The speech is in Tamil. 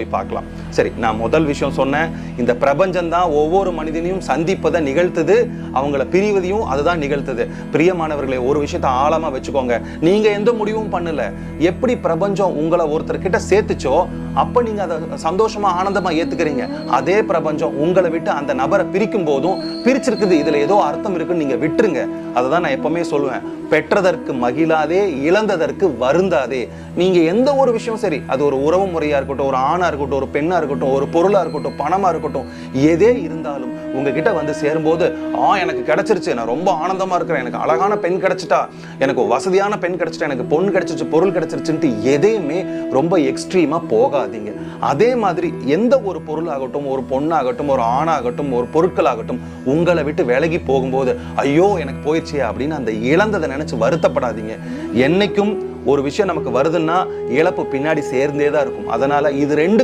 போய் பார்க்கலாம். சரி நான் முதல் விஷயம் சொன்னேன். இந்த பிரபஞ்சம் தான் ஒவ்வொரு மனிதனையும் சந்திப்பதை நிகழ்த்துது. அவங்கள பிரிவதையும் அதுதான் நிகழ்த்துது. பிரியமானவர்களே ஒரு விஷயத்த ஆழமா வச்சுக்கோங்க. நீங்க எந்த முடிவும் பண்ணல? எப்படி பிரபஞ்சம் உங்களை ஒருத்தர் கிட்ட சேர்த்துச்சோ அப்போ நீங்க அதை சந்தோஷமா ஆனந்தமா ஏத்துக்கிறீங்க. அதே பிரபஞ்சம் உங்களை விட்டு அந்த நபரை பிரிக்கும் போதும் பிரிச்சிருக்குது. இதில் ஏதோ அர்த்தம் இருக்குன்னு நீங்க விட்டுருங்க. அதை தான் நான் எப்போவுமே சொல்லுவேன். பெற்றதற்கு மகிழாதே இழந்ததற்கு வருந்தாதே. நீங்க எந்த ஒரு விஷயம் சரி அது ஒரு உறவு முறையாக இருக்கட்டும் ஒரு ஆணாக இருக்கட்டும் ஒரு பெண்ணாக இருக்கட்டும் ஒரு பொருளாக இருக்கட்டும் பணமா இருக்கட்டும் எதே இருந்தாலும் உங்ககிட்ட வந்து சேரும்போது ஆ எனக்கு கிடைச்சிருச்சு. நான் ரொம்ப ஆனந்தமா இருக்கிறேன். எனக்கு அழகான பெண் கிடைச்சிட்டா எனக்கு வசதியான பெண் கிடைச்சிட்டா எனக்கு பொண்ணு கிடச்சிருச்சு பொருள் கிடைச்சிருச்சுன்ட்டு எதையுமே ரொம்ப எக்ஸ்ட்ரீமாக போகாது. போகாதீங்க அதே மாதிரி எந்த ஒரு பொருளாகட்டும் ஒரு பொண்ணாகட்டும் ஒரு ஆணாகட்டும் ஒரு பொருட்களாகட்டும் உங்களை விட்டு விலகி போகும்போது ஐயோ எனக்கு போயிடுச்சே அப்படின்னு அந்த இழந்ததை நினைச்சு வருத்தப்படாதீங்க. என்னைக்கும் ஒரு விஷயம் நமக்கு வருதுன்னா இழப்பு பின்னாடி சேர்ந்தே தான் இருக்கும். அதனால இது ரெண்டு